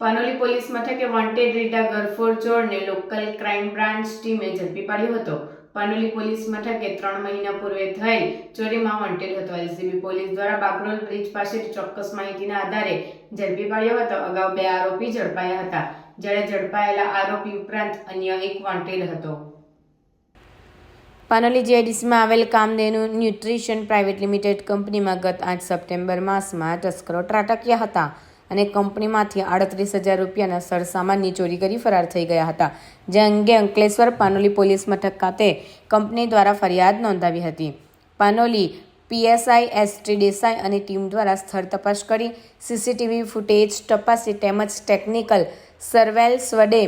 Panoli police મથકે wanted Rita ગરફોર ચોરને લોકલ ક્રાઇમ બ્રાન્ચ ટીમે ઝડપી પાડ્યો હતો. પાનોલી પોલીસ મથકે ત્રણ મહિના પૂર્વે થયેલ ચોરીમાં વોન્ટેડ હતો. એલસીબી પોલીસ દ્વારા બાકરોલ બ્રિજ પાસેથી ચોક્કસ માહિતીના આધારે ઝડપી પાડ્યો હતો. અગાઉ બે આરોપી ઝડપાયા હતા. જ્યારે ઝડપાયેલા આરોપી ઉપરાંત અન્ય એક વોન્ટેડ હતો. પાનોલી જીઆઈડીસીમાં આવેલ કામધેનુ ન્યુટ્રિશન પ્રાઇવેટ લિમિટેડ કંપનીમાં ગત આઠ સપ્ટેમ્બર માસમાં તસ્કરો ત્રાટક્યા હતા. અને કંપનીમાંથી આડત્રીસ હજાર રૂપિયાના સરસામાનની ચોરી કરી ફરાર થઈ ગયા હતા, જે અંગે અંકલેશ્વર પાનોલી પોલીસ મથક ખાતે કંપની દ્વારા ફરિયાદ નોંધાવી હતી. પાનોલી પીએસઆઈ, એસટી દેસાઈ અને ટીમ દ્વારા સ્થળ તપાસ કરી, સીસીટીવી ફૂટેજ, તપાસી તેમજ ટેકનિકલ સર્વેલ્સ વડે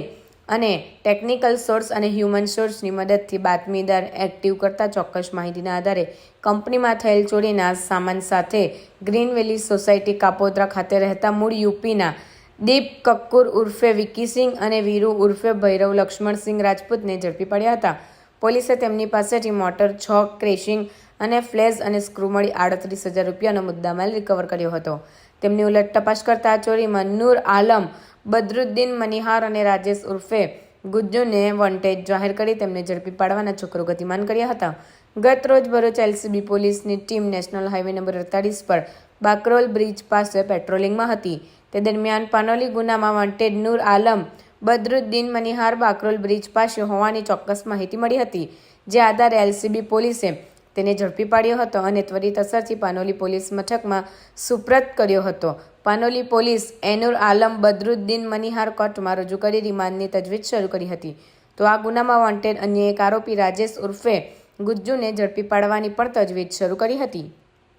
અને ટેકનિકલ સોર્સ અને હ્યુમન સોર્સની મદદથી બાતમીદાર એક્ટિવ કરતા ચોક્કસ માહિતીના આધારે કંપનીમાં થયેલ ચોરીના સામાન સાથે ગ્રીન વેલી સોસાયટી કાપોદ્રા ખાતે રહેતા મૂળ યુપીના દીપ કક્કુર ઉર્ફે વિકીસિંહ અને વીરુ ઉર્ફે ભૈરવ લક્ષ્મણસિંહ રાજપૂતને ઝડપી પડ્યા હતા. પોલીસે તેમની પાસેથી મોટર છ ક્રેશિંગ અને ફ્લેઝ અને સ્ક્રૂ મળી આડત્રીસ હજાર રૂપિયાનો મુદ્દામાલ રિકવર કર્યો હતો. તેમની ઉલટ તપાસ કરતા આ ચોરીમાં નૂર આલમ, બદરુદ્દીન મનિહાર અને રાજેશ ઉર્ફે ગુજ્જુને વોન્ટેજ જાહેર કરી તેમને ઝડપી પાડવાના ચક્રો ગતિમાન કર્યા હતા. ગત રોજ ભરૂચ એલસીબી પોલીસની ટીમ નેશનલ હાઈવે નંબર અડતાલીસ પર બાકરોલ બ્રિજ પાસે પેટ્રોલિંગમાં હતી. તે દરમિયાન પાનોલી ગુનામાં વોન્ટેડ નૂર આલમ, બદરુદ્દીન મનિહાર બાકરોલ બ્રિજ પાસે હોવાની ચોક્કસ માહિતી મળી હતી, જે આધારે એલસીબી પોલીસે તેને ઝડપી પાડ્યો હતો અને ત્વરિત અસરથી પાનોલી પોલીસ મથકમાં સુપ્રત કર્યો હતો. પાનોલી પોલીસ એનુર આલમ બદરુદ્દીન મનિહાર કોર્ટમાં રજૂ કરી રિમાન્ડની તજવીજ શરૂ કરી હતી. તો આ ગુનામાં વોન્ટેડ અન્ય એક આરોપી રાજેશ ઉર્ફે ગુજ્જુને ઝડપી પાડવાની પણ તજવીજ શરૂ કરી હતી.